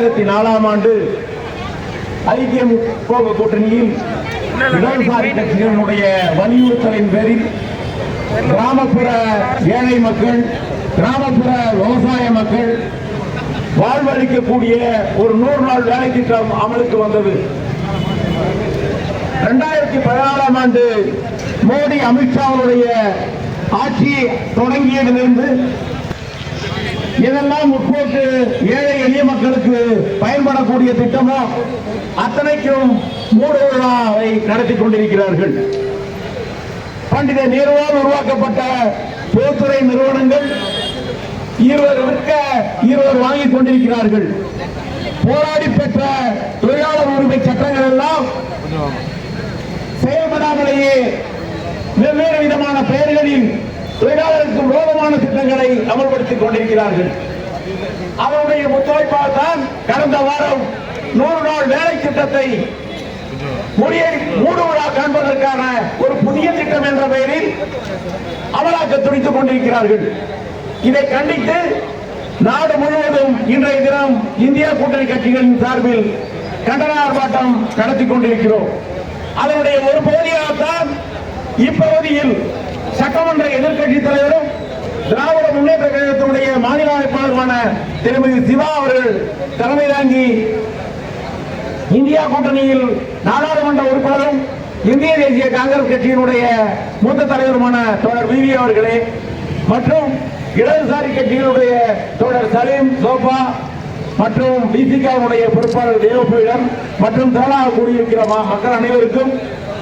இரண்டாயிரத்தி நாலாம் ஆண்டு ஐக்கிய முற்போக்கு கூட்டணியில் இடதுசாரி கட்சிகளினுடைய வலியுறுத்தலின் பேரில் கிராமப்புற ஏழை மக்கள் கிராமப்புற விவசாய மக்கள் வாழ்வளிக்கக்கூடிய ஒரு நூறு நாள் வேலை திட்டம் அமலுக்கு வந்தது. இரண்டாயிரத்தி பதினாலாம் ஆண்டு மோடி அமித்ஷாவுடைய ஆட்சி தொடங்கியதிலிருந்து இதெல்லாம் முற்போக்கு ஏழை எளிய மக்களுக்கு பயன்படக்கூடிய திட்டமோ அத்தனைக்கும் மூடு விழாவை நடத்தி கொண்டிருக்கிறார்கள். பண்டித நேருவால் உருவாக்கப்பட்ட பொதுத்துறை நிறுவனங்கள் இருவர் விற்க இருவர் வாங்கிக் கொண்டிருக்கிறார்கள். போராடி பெற்ற தொழிலாளர் உரிமை சட்டங்கள் எல்லாம் செயல்படாமலேயே வெவ்வேறு விதமான பெயர்களில் தொழிலாளருக்கு விரோதமான திட்டங்களை அமல்படுத்திக் கொண்டிருக்கிறார்கள். அவருடைய ஒத்துழைப்பால்தான் கடந்த வாரம் நூறு நாள் வேலை திட்டத்தை முடியை மூடு விழா காண்பதற்கான ஒரு புதிய திட்டம் என்ற பெயரில் அமலாக்க துடித்துக் கொண்டிருக்கிறார்கள். இதை கண்டித்து நாடு முழுவதும் இன்றைய தினம் இந்தியா கூட்டணி கட்சிகளின் சார்பில் கண்டன ஆர்ப்பாட்டம் நடத்தி கொண்டிருக்கிறோம். அதனுடைய ஒரு பகுதியாகத்தான் இப்பகுதியில் சட்டமன்ற எதிர்க்கட்சி தலைவரும் திராவிட முன்னேற்ற கழகத்தினுடைய மாநில அமைப்பாளருமான திருமதி சிவா அவர்கள் தலைமை தாங்கி இந்தியா கூட்டணியில் நாடாளுமன்ற உறுப்பினரும் இந்திய தேசிய காங்கிரஸ் கட்சியினுடைய மூத்த தலைவருமான தோழர் விவி அவர்களே மற்றும் இடதுசாரி கட்சியினுடைய தோழர் சலீம் சோபா மற்றும் பிசிகாவுடைய பொறுப்பாளர் தேவபீடம் மற்றும் திரளாக கூடியிருக்கிற மக்கள் அனைவருக்கும்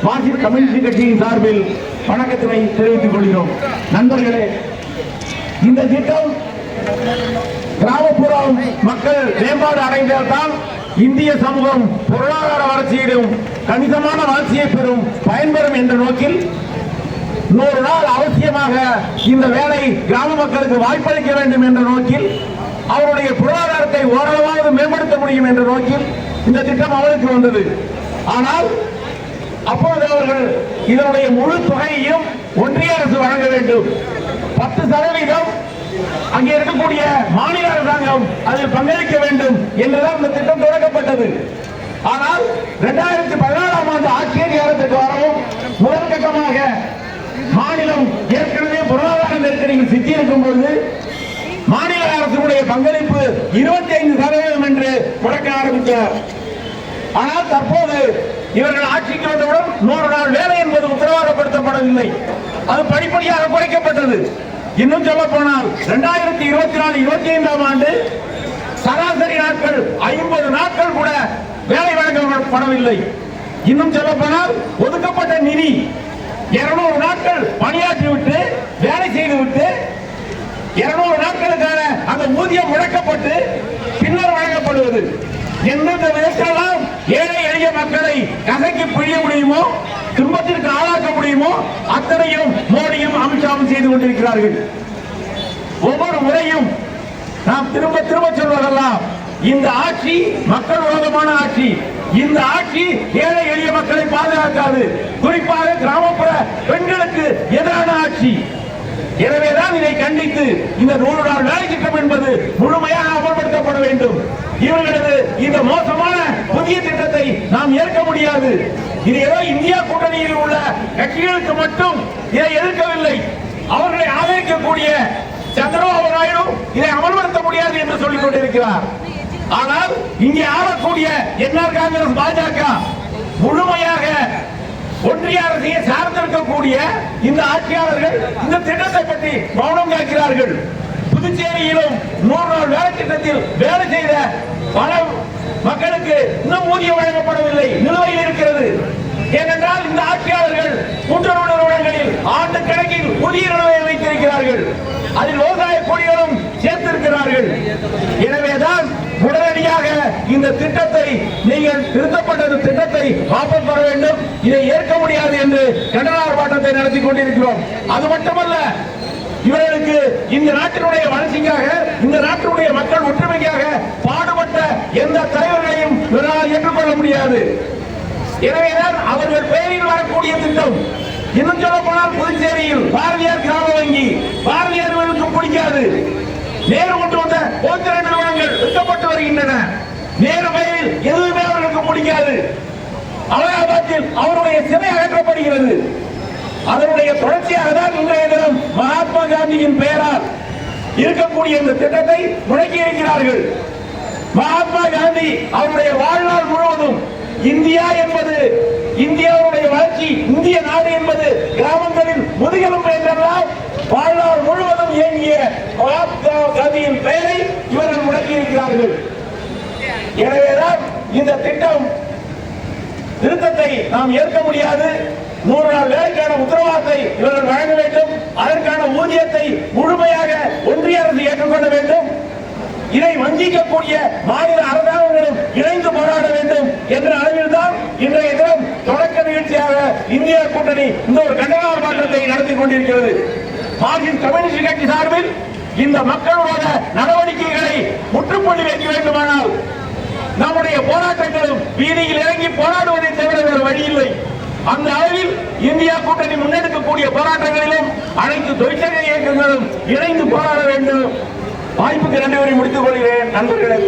மார்க்சிஸ்ட் கம்யூனிஸ்ட் கட்சியின் சார்பில் வணக்கத்தினை தெரிவித்துக் கொள்கிறோம். நண்பர்களே இந்த திட்டம் கிராமப்புறம் மக்கள் மேம்பாடு அடைந்தால்தான் இந்திய சமூகம் பொருளாதார வளர்ச்சியிலும் கணிசமான வளர்ச்சியை பெறும் பயன்பெறும் என்ற நோக்கில் நூறு நாள் அவசியமாக இந்த வேலை கிராம மக்களுக்கு வாய்ப்பளிக்க வேண்டும் என்ற நோக்கில் அவருடைய பொருளாதாரத்தை ஓரளவாவது மேம்படுத்த முடியும் என்ற நோக்கில் இந்த திட்டம் அவருக்கு வந்தது. ஆனால் அப்பொழுது அவர்கள் இதனுடைய முழு தொகையையும் ஒன்றிய அரசு வழங்க வேண்டும். பத்து சதவீதம் அங்கே இருக்கக்கூடிய மாநில அரசாங்கம் அதில் பங்களிக்க வேண்டும் என்றுதான் இந்த திட்டம் தொடங்கப்பட்டது ஆனால் இரண்டாயிரத்தி பதினாலாம் ஆண்டு ஆட்சி அதிகாரத்துக்கு வரவும் முதற்கட்டமாக மாநிலம் ஏற்கனவே பொருளாதார நெருக்கடியில் சிக்கியிருக்கும் பொழுது மாநில அரசுடைய பங்களிப்பு இருபத்தி ஐந்து சதவீதம் என்று முடக்க ஆரம்பித்தார். ஆனால் தற்போது இவர்கள் ஆட்சிக்கு வந்தவுடன் நூறு நாள் வேலை என்பது உத்தரவாதப்படுத்தப்படவில்லை. அது படிப்படியாக குறைக்கப்பட்டது. இன்னும் சொல்ல போனால் இரண்டாயிரத்தி இருபத்தி நாலு இருபத்தி ஐந்தாம் ஆண்டு சராசரி நாட்கள் ஐம்பது நாட்கள் கூட வேலை வழங்கப்படவில்லை. இன்னும் சொல்ல போனால் ஒதுக்கப்பட்ட நிதி இருநூறு நாட்கள் பணியாற்றி விட்டு வேலை செய்து விட்டு இருநூறு நாட்களுக்கான அந்த ஊதியம் முடக்கப்பட்டு பின்னர் வழங்கப்படுவது. எந்தெந்த விதத்திலெல்லாம் ஏழை எளிய மக்களை கசக்கி பிழிய முடியுமோ துன்பத்திற்கு ஆளாக்க முடியுமோ அத்தனையும் மோடியும் அமித்ஷாவும் செய்து கொண்டிருக்கிறார்கள். ஒவ்வொரு முறையும் நாம் திரும்ப திரும்ப சொல்வதெல்லாம் இந்த ஆட்சி மக்கள் உலகமான ஆட்சி. இந்த ஆட்சி ஏழை எளிய மக்களை பாதுகாக்காது. குறிப்பாக கிராமப்புற பெண்களுக்கு எதிரான ஆட்சி. எனவேதான் இதை கண்டித்து இந்த நூறு நாள் வேலை திட்டம் என்பது முழுமையாக அமல்படுத்தப்பட வேண்டும் இவர்களது இந்த மோசமான புதிய திட்டத்தை நாம் ஏற்க முடியாது. இது ஏதோ இந்தியா கூட்டணியில் உள்ள கட்சிகளுக்கு மட்டும் இதை எதிர்க்கவில்லை. அவர்களை ஆதரிக்கக்கூடிய சந்திரபாபு நாயுடு இதை அமல்படுத்த முடியாது என்று சொல்லிக் கொண்டிருக்கிறார். ஆனால் இங்கே ஆளக்கூடிய என்ஆர் காங்கிரஸ் பாஜக முழுமையாக ஒன்றிய அரசையை சார்ந்திருக்கக்கூடிய இந்த ஆட்சியாளர்கள் இந்த திட்டத்தை பற்றி மௌனம் காக்கிறார்கள். புதுச்சேரியிலும் நூறு நாள் வேலை திட்டத்தில் வேலை செய்த பல மக்களுக்கு இன்னும் ஊதியம் வழங்கப்படவில்லை. நிலுவையில் இருக்கிறது. ஏனென்றால் இந்த ஆட்சியாளர்கள் கூட்டுறவு நிறுவனங்களில் ஆண்டு கணக்கில் புதிய நிலுவையை வைத்திருக்கிறார்கள். அதில் விவசாய கூலிகளும் சேர்த்திருக்கிறார்கள். எனவேதான் உடனடியாக இந்த திட்டத்தை நீங்கள் திருத்தப்பட்ட திட்டத்தை வாபஸ் பெற வேண்டும். இதை ஏற்க முடியாது என்று கண்டன ஆர்ப்பாட்டத்தை நடத்தி கொண்டிருக்கிறோம். அது மட்டுமல்ல இவர்களுக்கு இந்த நாட்டினுடைய வளர்ச்சிக்காக இந்த நாட்டினுடைய மக்கள் ஒற்றுமைக்காக பாடும் எந்த தலைவர்களையும் இவரால் ஏற்றுக்கொள்ள முடியாது. எனவேதான் அவர்கள் பெயரில் வரக்கூடிய திட்டம். இன்னும் சொல்ல போனால் புதுச்சேரியில் பாரதியார் கிராம வங்கி பாரதியார்களுக்கு பிடிக்காது. நேரு கொண்டு வந்த போத்திர நிறுவனங்கள் விற்கப்பட்டு வருகின்றன. நேரு பெயரில் எதுவுமே அவர்களுக்கு பிடிக்காது. அலகாபாத்தில் அவருடைய சிலை அகற்றப்படுகிறது. அதனுடைய தொடர்ச்சியாக தான் இன்றைய தினம் மகாத்மா காந்தியின் பெயரால் இருக்கக்கூடிய இந்த திட்டத்தை முடக்கி இருக்கிறார்கள் மகாத்மா காந்தி அவருடைய வாழ்நாள் முழுவதும் இந்தியா என்பது இந்தியாவுடைய வளர்ச்சி இந்திய நாடு என்பது கிராமங்களின் முதுகெலும்பு என்றெல்லாம் வாழ்நாள் முழுவதும் இயங்கிய மகாத்மா காந்தியின் பெயரை இவர்கள் முடக்கியிருக்கிறார்கள். எனவேதான் இந்த திட்டம் திருத்தத்தை நாம் ஏற்க முடியாது. நூறு நாள் வேலைக்கான உத்தரவாதத்தை இவர்கள் வழங்க வேண்டும். அதற்கான ஊதியத்தை முழுமையாக ஒன்றிய அரசு ஏற்றுக்கொள்ள வேண்டும் இதை வஞ்சிக்கக்கூடிய மாநில அரசாங்கங்களும் இணைந்து போராட வேண்டும் என்ற அளவில் தான் இன்றைய தினம் தொடக்க நிகழ்ச்சியாக இந்திய கூட்டணி இந்த ஒரு கண்டன மாற்றத்தை நடத்தி கொண்டிருக்கிறது. மார்க்சிஸ்ட் கம்யூனிஸ்ட் கட்சி சார்பில் இந்த மக்களோட நடவடிக்கைகளை முற்றுப்புள்ளி வைக்க வேண்டுமானால் நம்முடைய போராட்டங்களும் வீதியில் இறங்கி போராடுவதை தவிர வேறு வழி இல்லை. அந்த அளவில் இந்தியா கூட்டணி முன்னெடுக்கக்கூடிய போராட்டங்களிலும் அனைத்து தொழிற்சங்க இயக்கங்களும் இணைந்து போராட வேண்டும். வாய்ப்புக்கு நன்றி கூறி முடித்துக் கொள்கிறேன். நண்பர்களே